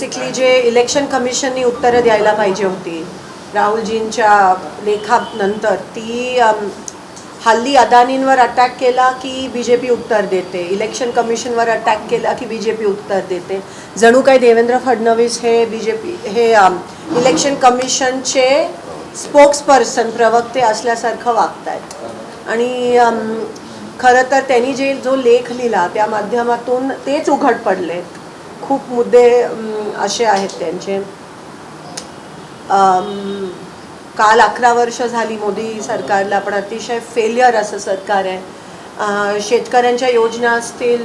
Basically जे election कमिशननी उत्तरं द्यायला पाहिजे होती राहुलजींच्या लेखानंतर ती हल्ली अदानींवर अटॅक केला की बी जे पी उत्तर देते? इलेक्शन कमिशनवर अटॅक केला की बी जे पी उत्तर देते? जणू काही देवेंद्र फडणवीस हे बी जे पी हे इलेक्शन कमिशनचे स्पोक्सपर्सन प्रवक्ते असल्यासारखं वागत आहेत आणि खरं तर त्यांनी जे जो लेख लिहिला त्या माध्यमातून तेच उघड पडले खूप मुद्दे असे आहेत त्यांचे. काल अकरा वर्ष झाली मोदी सरकारला पण अतिशय फेलियर असं सरकार आहे. शेतकऱ्यांच्या योजना असतील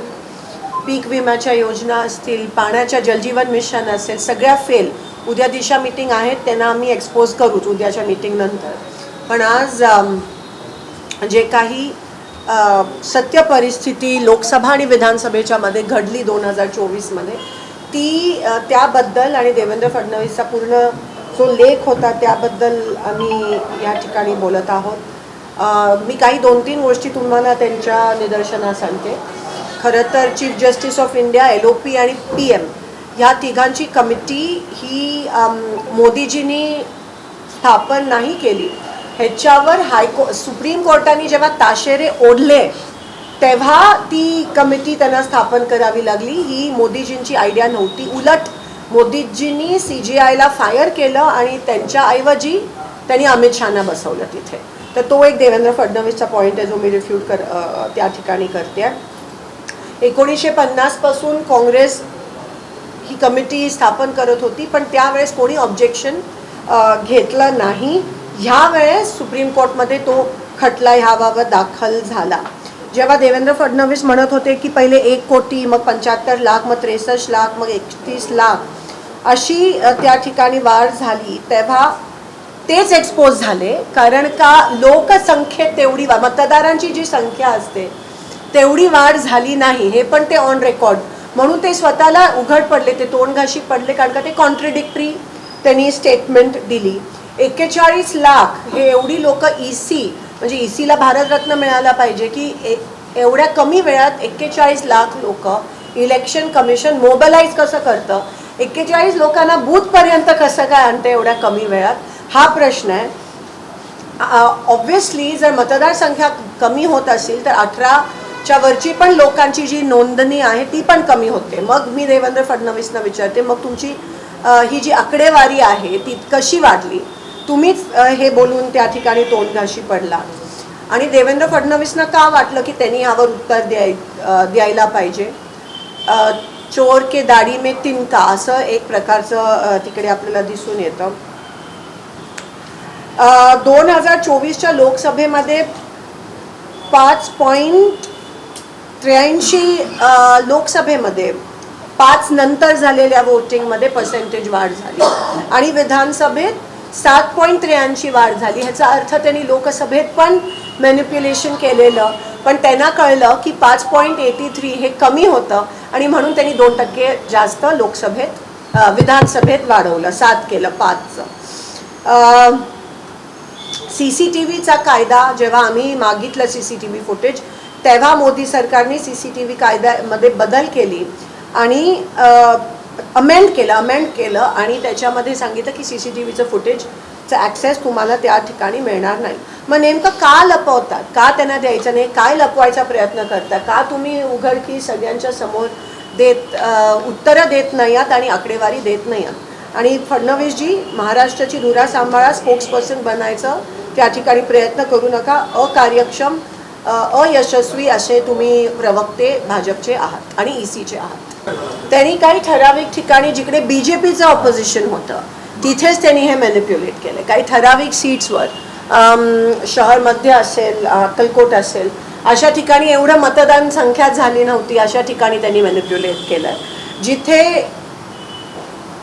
पीक विम्याच्या योजना असतील पाण्याच्या जलजीवन मिशन असेल सगळ्या फेल उद्या दिशा मीटिंग आहेत त्यांना आम्ही एक्सपोज करूच उद्याच्या मीटिंगनंतर पण आज जे काही सत्य परिस्थिती लोकसभा आणि विधानसभेच्या मध्ये घडली दोन हजार चोवीसमध्ये. ती त्याबद्दल आणि देवेंद्र फडणवीसचा पूर्ण जो लेख होता त्याबद्दल आम्ही या ठिकाणी बोलत आहोत. मी काही दोन तीन गोष्टी तुम्हाला त्यांच्या निदर्शनास आणते. खरं तर chief justice of India L O P आणि पी एम ह्या तिघांची कमिटी ही मोदीजींनी स्थापन नाही केली. ह्याच्यावर हायको सुप्रीम कोर्टाने जेव्हा ताशेरे ओढले तेव्हा ती कमिटी त्यांना स्थापन करावी लागली. ही मोदीजींची आयडिया नव्हती. उलट मोदीजींनी सी जी आयला फायर केलं आणि त्यांच्याऐवजी त्यांनी अमित शहाना बसवलं तिथे. तर तो एक देवेंद्र फडणवीसचा पॉईंट आहे जो मी रिफ्यूट कर त्या ठिकाणी करते. एकोणीसशे पन्नासपासून काँग्रेस ही कमिटी स्थापन करत होती पण त्यावेळेस कोणी ऑब्जेक्शन घेतलं नाही. ह्या वेळेस सुप्रीम कोर्टमध्ये तो खटला ह्याबाबत दाखल झाला. जेव्हा देवेंद्र फडणवीस म्हणत होते की पहिले एक कोटी मग पंच्याहत्तर लाख मग त्रेसष्ट लाख मग एकतीस लाख अशी त्या ठिकाणी वाढ झाली. तेव्हा तेच एक्सपोज झाले. कारण का लोकसंख्येत तेवढी वा मतदारांची जी संख्या असते तेवढी वाढ झाली नाही. हे पण ते ऑन रेकॉर्ड म्हणून ते स्वतःला उघड पडले ते तोंडघाशी पडले कारण का ते कॉन्ट्रडिक्टरी त्यांनी स्टेटमेंट दिली. एक्केचाळीस लाख हे एवढी लोक ई सी म्हणजे ई सीला भारतरत्न मिळाला पाहिजे की ए एवढ्या कमी वेळात एक्केचाळीस लाख लोक इलेक्शन कमिशन मोबलाईज कसं करतं? एक्केचाळीस लोकांना बूथपर्यंत कसं काय आणतं एवढ्या कमी वेळात? हा प्रश्न आहे. ऑब्व्हियसली जर मतदारसंख्या कमी होत असेल तर अठराच्या वरची पण लोकांची जी नोंदणी आहे ती पण कमी होते. मग मी देवेंद्र फडणवीसना विचारते मग तुमची ही जी आकडेवारी आहे ती कशी वाढली? तुम्हीच हे बोलून त्या ठिकाणी तोंडघाशी पडला. आणि देवेंद्र फडणवीसना का वाटलं की त्यांनी यावर उत्तर द्याय द्यायला पाहिजे? चोर के दाढी मे तिनका असं एक प्रकारचं तिकडे आपल्याला दिसून येतं. दोन हजार चोवीसच्या लोकसभेमध्ये पाच पॉईंट त्र्याऐंशी लोकसभेमध्ये पाच नंतर झालेल्या वोटिंगमध्ये पर्सेंटेज वाढ झाली. आणि विधानसभेत सात पॉईंट त्र्याऐंशी वाढ झाली. ह्याचा अर्थ त्यांनी लोकसभेत पण मॅन्युप्युलेशन केलेलं पण त्यांना कळलं की पाच पॉईंट एटी थ्री हे कमी होतं आणि म्हणून त्यांनी दोन टक्के जास्त लोकसभेत विधानसभेत वाढवलं सात केलं पाचचं. सी सी टी व्हीचा कायदा जेव्हा आम्ही मागितलं C C T V footage तेव्हा मोदी सरकारने सी सी टी व्ही कायद्यामध्ये बदल केली आणि अमेंड केलं अमेंड केलं आणि त्याच्यामध्ये सांगितलं की सी सी टी व्हीचं फुटेजचं ॲक्सेस तुम्हाला त्या ठिकाणी मिळणार नाही. मग नेमकं का लपवतात? का त्यांना द्यायचं नाही? काय लपवायचा प्रयत्न करता का तुम्ही उघडकी सगळ्यांच्या समोर देत उत्तरं देत नाही आहात आणि आकडेवारी देत नाही आहात आणि फडणवीसजी महाराष्ट्राची धुरा सांभाळा स्पोक्स पर्सन बनायचं त्या ठिकाणी प्रयत्न करू नका. अकार्यक्षम अयशस्वी असे तुम्ही प्रवक्ते भाजपचे आहात आणि ई सीचे आहात. त्यांनी काही ठराविक ठिकाणी जिकडे बी जे पीचं ऑपोजिशन होतं तिथेच त्यांनी हे मॅनिप्युलेट केलं. काही ठराविक सीट्सवर शहर मध्य असेल अक्कलकोट असेल अशा ठिकाणी एवढं मतदान संख्या झाली नव्हती अशा ठिकाणी त्यांनी मॅनिप्युलेट केलं. जिथे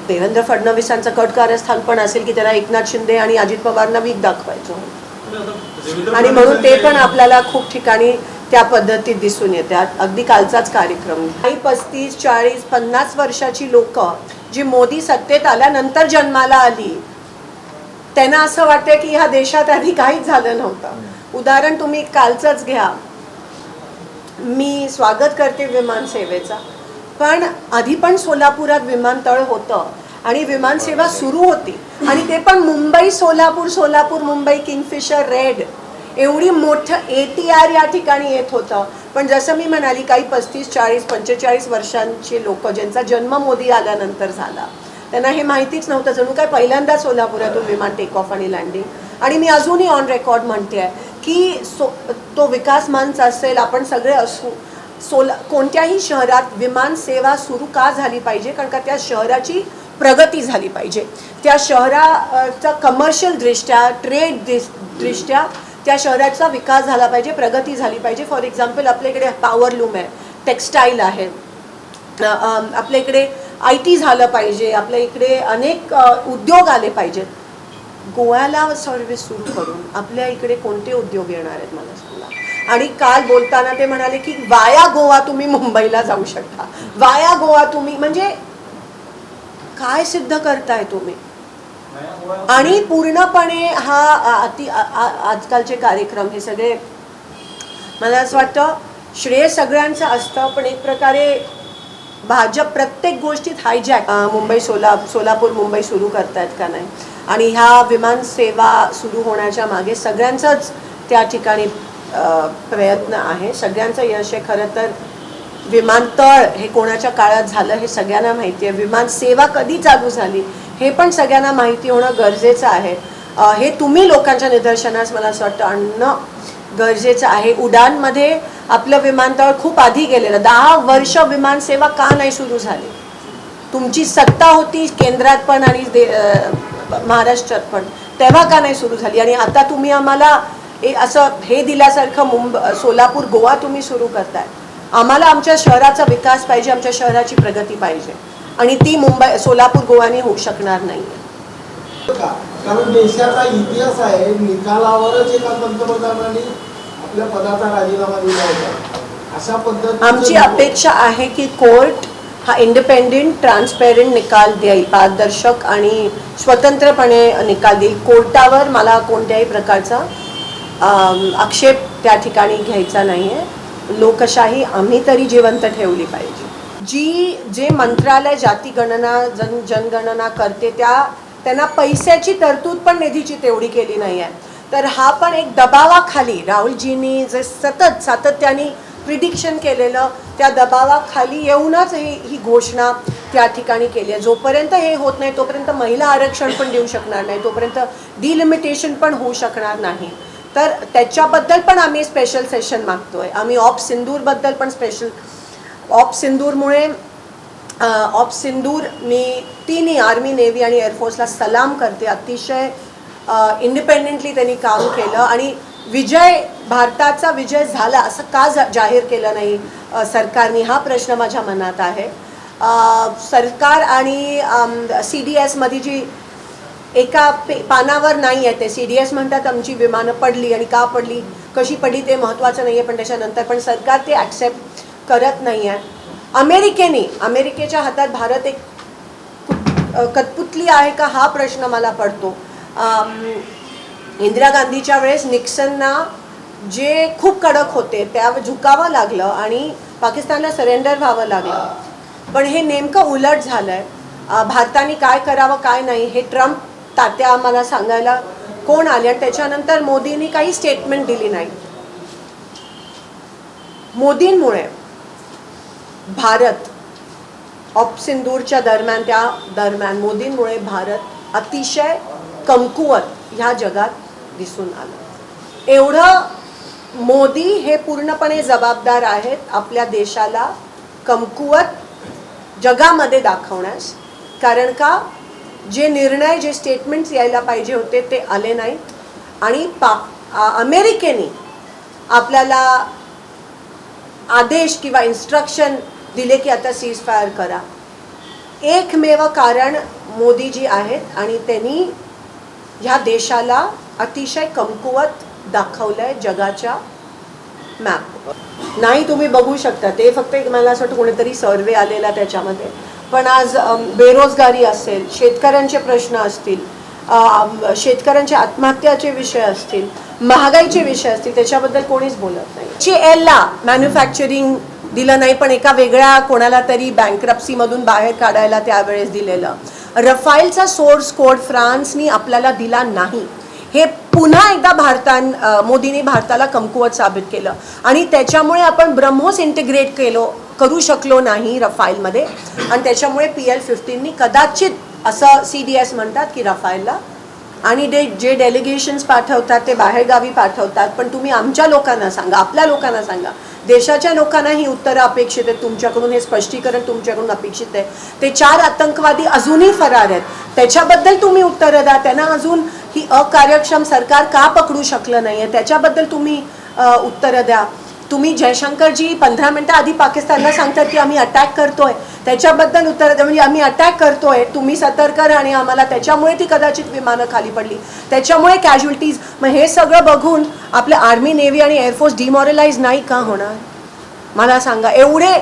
देवेंद्र फडणवीसांचं कट कारस्थान पण असेल की त्यांना एकनाथ शिंदे आणि अजित पवारांना वीक दाखवायचं आणि म्हणून ते पण आपल्याला खूप ठिकाणी त्या पद्धतीत दिसून येतात. अगदी कालचाच कार्यक्रम. काही पस्तीस चाळीस पन्नास वर्षाची लोक जी मोदी सत्तेत आल्यानंतर जन्माला आली त्यांना असं वाटतं की ह्या देशात आधी काहीच झालं नव्हतं. उदाहरण तुम्ही कालचंच घ्या. मी स्वागत करते विमान सेवेचा. पण आधी पण सोलापुरात विमानतळ होतं आणि विमानसेवा सुरू होती. आणि ते पण मुंबई सोलापूर सोलापूर मुंबई किंगफिशर रेड एवढी मोठं ए टी आर या ठिकाणी येत होतं. पण जसं मी म्हणाली काही पस्तीस चाळीस पंचेचाळीस वर्षांची लोक ज्यांचा जन्म मोदी आल्यानंतर झाला. त्यांना हे माहितीच नव्हतं. जणू काय पहिल्यांदा सोलापुरातून विमान टेक ऑफ आणि लँडिंग आणि मी अजूनही ऑन रेकॉर्ड म्हणते आहे की सो तो विकास मंच असेल आपण सगळे असू. सोला कोणत्याही शहरात विमान सेवा सुरू का झाली पाहिजे? कारण का त्या शहराची प्रगती झाली पाहिजे. त्या शहराचा कमर्शियल दृष्ट्या ट्रेड दृष्ट्या त्या शहराचा विकास झाला पाहिजे प्रगती झाली पाहिजे. फॉर एक्झाम्पल आपल्या इकडे आहे टेक्स्टाईल आहे. आपल्या इकडे आय टी झालं पाहिजे आपल्या इकडे अनेक उद्योग आले पाहिजेत. गोव्याला सर्व्हिस सुरू करून आपल्या इकडे कोणते उद्योग येणार आहेत मला सांगा? आणि काल बोलताना ते म्हणाले की वाया गोवा तुम्ही मुंबईला जाऊ शकता. वाया गोवा तुम्ही म्हणजे काय सिद्ध करताय तुम्ही? आणि पूर्णपणे हा अति आजकालचे कार्यक्रम हे सगळे मला असं वाटतं श्रेय सगळ्यांचं असतं पण एक प्रकारे भाजप प्रत्येक गोष्टीत हायजॅक मुंबई सोला सोलापूर मुंबई सुरू करतायत का नाही? आणि ह्या विमान सेवा सुरू होण्याच्या मागे सगळ्यांचंच त्या ठिकाणी प्रयत्न आहे. सगळ्यांचं यश आहे. खरं तर विमानतळ हे कोणाच्या काळात झालं हे सगळ्यांना माहिती आहे. विमान सेवा कधी चालू झाली? हे पण सगळ्यांना माहिती होणं गरजेचं आहे. हे तुम्ही लोकांच्या निदर्शनास मला असं वाटतं आणणं गरजेचं आहे. उडानमध्ये आपलं विमानतळ खूप आधी गेलेलं. दहा वर्ष विमानसेवा का नाही सुरू झाली? तुमची सत्ता होती केंद्रात पण आणि दे- महाराष्ट्रात पण. तेव्हा का नाही सुरू झाली? आणि आता तुम्ही आम्हाला ए- असं हे दिल्यासारखं मुंब सोलापूर गोवा तुम्ही सुरू करताय. आम्हाला आमच्या शहराचा विकास पाहिजे आमच्या शहराची प्रगती पाहिजे. आणि ती मुंबई सोलापूर गोवानी होऊ शकणार नाही? कारण देशाचा इतिहास आहे निकालावरच एका पंतप्रधानांनी आपल्या पदाचा राजीनामा दिला होता. अशा पद्धतीने आमची अपेक्षा आहे की कोर्ट हा इंडिपेंडेंट ट्रान्सपेरंट निकाल देईल पारदर्शक आणि स्वतंत्रपणे निकाल देईल. कोर्टावर मला कोणत्याही प्रकारचा आक्षेप त्या ठिकाणी घ्यायचा नाही आहे लोकशाही आम्ही तरी जिवंत ठेवली पाहिजे. जी जे मंत्रालय जातीगणना जन जनगणना करते त्या त्यांना पैशाची तरतूद पण निधीची तेवढी केली नाही आहे तर हा पण एक दबावाखाली राहुलजींनी जे सतत सातत्याने प्रिडिक्शन केलेलं त्या दबावाखाली येऊनच ही ही घोषणा त्या ठिकाणी केली आहे. जोपर्यंत हे होत नाही तोपर्यंत महिला आरक्षण पण देऊ शकणार नाही. तोपर्यंत डिलिमिटेशन पण होऊ शकणार नाही. तर त्याच्याबद्दल पण आम्ही स्पेशल सेशन मागतोय. आम्ही ऑफ सिंदूरबद्दल पण स्पेशल ऑप सिंदूरमुळे ऑप सिंदूर मी तिन्ही आर्मी नेव्ही आणि एअरफोर्सला सलाम करते. अतिशय इंडिपेंडेंटली त्यांनी काम केलं आणि विजय भारताचा विजय झाला असं का जा जाहीर केलं नाही सरकारने? हा प्रश्न माझ्या मनात आहे. सरकार आणि सी डी एसमध्ये जी एका पे पानावर नाही आहे ते. सी डी एस म्हणतात आमची विमानं पडली आणि का पडली? कशी पडली ते महत्त्वाचं नाही आहे पण त्याच्यानंतर. पण सरकार ते ॲक्सेप्ट करत नाही आहे अमेरिकेने अमेरिकेच्या हातात भारत एक कठपुतली आहे का हा प्रश्न मला पडतो. इंदिरा गांधीच्या वेळेस निक्सनना जे खूप कडक होते त्या झुकावं लागलं आणि पाकिस्तानला सरेंडर व्हावं लागलं. पण हे नेमकं उलट झालं आहे भारताने काय करावं काय नाही हे ट्रम्प तात्या आम्हाला सांगायला कोण आले आणि त्याच्यानंतर मोदींनी काही स्टेटमेंट दिली नाही. मोदींमुळे भारत ऑपसिंदूरच्या दरम्यान त्या दरम्यान मोदींमुळे भारत अतिशय कमकुवत ह्या जगात दिसून आलं. एवढं मोदी हे पूर्णपणे जबाबदार आहेत आपल्या देशाला कमकुवत जगामध्ये दाखवण्यास. कारण का? जे निर्णय जे स्टेटमेंट्स यायला पाहिजे होते ते आले नाहीत. आणि पा अमेरिकेने आपल्याला आदेश किंवा इन्स्ट्रक्शन दिले की आता सीज फायर करा. एकमेव कारण मोदीजी आहेत आणि त्यांनी ह्या देशाला अतिशय कमकुवत दाखवलं आहे जगाच्या मॅप नाही तुम्ही बघू शकता. ते फक्त एक मला असं वाटतं कोणीतरी सर्वे आलेला त्याच्यामध्ये. पण आज बेरोजगारी असेल शेतकऱ्यांचे प्रश्न असतील शेतकऱ्यांचे शेतकऱ्यांच्या आत्महत्याचे विषय असतील महागाईचे विषय असतील त्याच्याबद्दल कोणीच बोलत नाही. ची एलला मॅन्युफॅक्चरिंग दिलं नाही पण एका वेगळ्या कोणाला तरी बँकरप्सीमधून बाहेर काढायला त्यावेळेस दिलेलं. रफाईलचा सोर्स कोड फ्रान्सनी आपल्याला दिला नाही. हे पुन्हा एकदा भारतान मोदींनी भारताला कमकुवत साबित केलं. आणि त्याच्यामुळे आपण ब्रह्मोस इंटिग्रेट केलो करू शकलो नाही रफाईलमध्ये आणि त्याच्यामुळे पी एल फिफ्टीननी कदाचित असं सी डी एस म्हणतात की रफाईलला आणि डे जे डेलिगेशन्स पाठवतात ते बाहेरगावी पाठवतात. पण तुम्ही आमच्या लोकांना सांगा आपल्या लोकांना सांगा. देशाच्या लोकांना ही उत्तरं अपेक्षित आहेत. तुमच्याकडून हे स्पष्टीकरण तुमच्याकडून अपेक्षित आहे. ते चार आतंकवादी अजूनही फरार आहेत. त्याच्याबद्दल तुम्ही उत्तरं द्या. त्यांना अजून ही अकार्यक्षम सरकार का पकडू शकलं नाही आहे त्याच्याबद्दल तुम्ही उत्तरं द्या. तुम्ही जयशंकरजी पंधरा मिनटं आधी पाकिस्तानला सांगतात की आम्ही अटॅक करतोय. त्याच्याबद्दल उत्तर म्हणजे आम्ही अटॅक करतोय. तुम्ही सतर्क करा आणि आम्हाला त्याच्यामुळे ती कदाचित विमानं खाली पडली. त्याच्यामुळे कॅज्युअल्टीज मग हे सगळं बघून आपलं आर्मी नेव्ही आणि एअरफोर्स डिमॉरलाइज नाही का होणार? मला सांगा. एवढे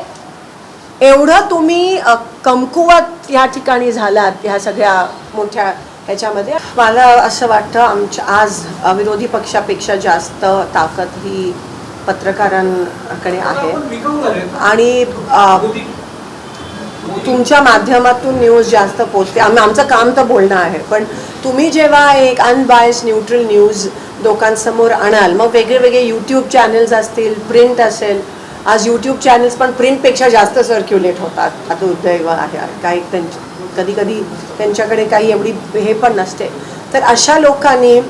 एवढं तुम्ही कमकुवत या ठिकाणी झालात ह्या सगळ्या मोठ्या ह्याच्यामध्ये? मला असं वाटतं आमच्या आज विरोधी पक्षापेक्षा जास्त ताकद ही पत्रकारांकडे आहे. आणि तुमच्या माध्यमातून न्यूज जास्त पोचते आम आमचं काम तर बोलणं आहे. पण तुम्ही जेव्हा एक अनबायस न्यूट्रल न्यूज लोकांसमोर आणाल मग वेगळे वेगळे यूट्यूब चॅनल्स असतील प्रिंट असेल. आज यूट्यूब चॅनल्स पण प्रिंटपेक्षा जास्त सर्क्युलेट होतात. आता दुर्दैव आहे काही त्यांच्या कधी कधी त्यांच्याकडे काही एवढी हे पण नसते. तर अशा लोकांनी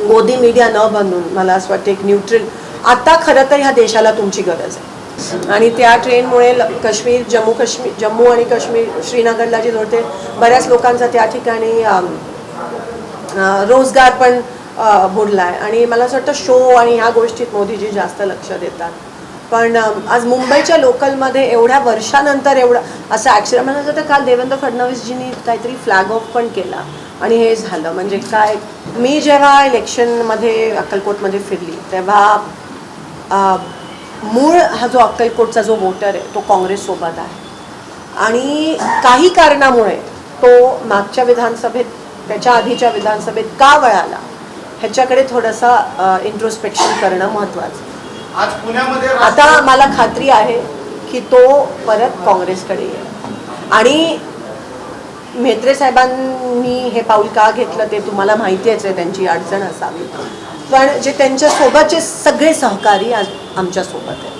मोदी मीडिया न बनून मला असं वाटतं एक न्यूट्रल आता खरं तर ह्या देशाला तुमची गरज आहे. आणि त्या ट्रेनमुळे ल- काश्मीर जम्मू काश्मीर जम्मू आणि काश्मीर श्रीनगरला जे जोडते बऱ्याच लोकांचा त्या ठिकाणी रोजगार पण बुडला आहे आणि मला असं वाटतं शो आणि ह्या गोष्टीत मोदीजी जास्त लक्ष देतात. पण आज मुंबईच्या लोकलमध्ये एवढ्या वर्षानंतर एवढं असं ॲक्सिडेंट मला असं काल देवेंद्र फडणवीसजींनी काहीतरी फ्लॅग ऑफ पण केला. आणि हे झालं. म्हणजे काय मी जेव्हा इलेक्शनमध्ये अक्कलकोटमध्ये फिरली तेव्हा मूळ हा जो अक्कलकोटचा जो वोटर आहे तो काँग्रेससोबत आहे. आणि काही कारणामुळे तो मागच्या विधानसभेत त्याच्या आधीच्या विधानसभेत का वळाला? ह्याच्याकडे थोडंसं इंट्रोस्पेक्शन करणं महत्त्वाचं. आज पुण्यामध्ये आता मला खात्री आहे की तो परत काँग्रेसकडे येईल. आणि म्हेत्रे साहेबांनी हे पाऊल का घेतलं ते तुम्हाला माहितीच आहे त्यांची अडचण असावी. पण जे त्यांच्यासोबतचे सगळे सहकारी आज आमच्यासोबत आहेत.